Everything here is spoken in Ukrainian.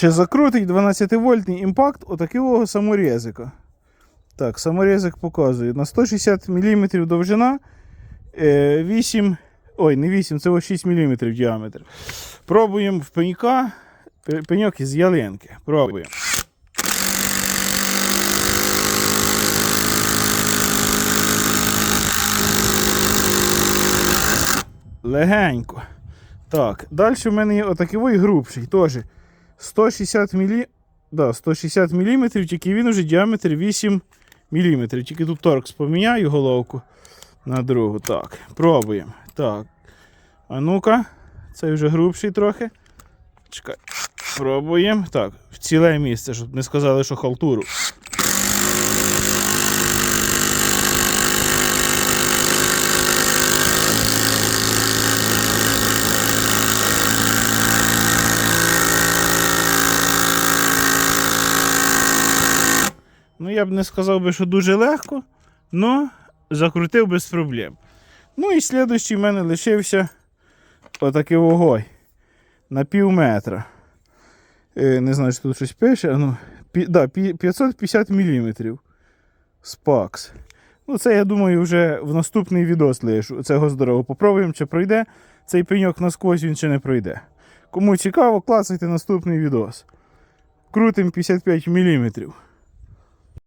Чи закрутить 12-вольтний імпакт отакого саморезика? Так, саморезик показує. На 160 мм довжина, е, 8, ой, не 8, це 6 мм діаметр. Пробуємо в пенька. Пеньок із ялинки. Пробуємо. Легенько. Так, далі в мене є отакий грубший, теж 160 мм, да, 160 мм, тільки він уже діаметр 8 мм. Тільки тут торкс поміняю головку на другу. Так, пробуємо. Так. А ну-ка, цей вже грубший трохи. Чекай. Пробуємо. Так, в ціле місце, щоб не сказали, що халтуру. Ну, я б не сказав би, що дуже легко, але закрутив без проблем. Ну і слідуючий в мене лишився отакий вогой на пів метра. Е, не знаю, що тут щось пише. Ну, да, 550 мм. Спакс. Ну, це, я думаю, вже в наступний відос лишу. Цього здорово. Попробуємо, чи пройде. Цей пеньок насквозь він чи не пройде. Кому цікаво, клацайте наступний відос. Крутим 55 мм.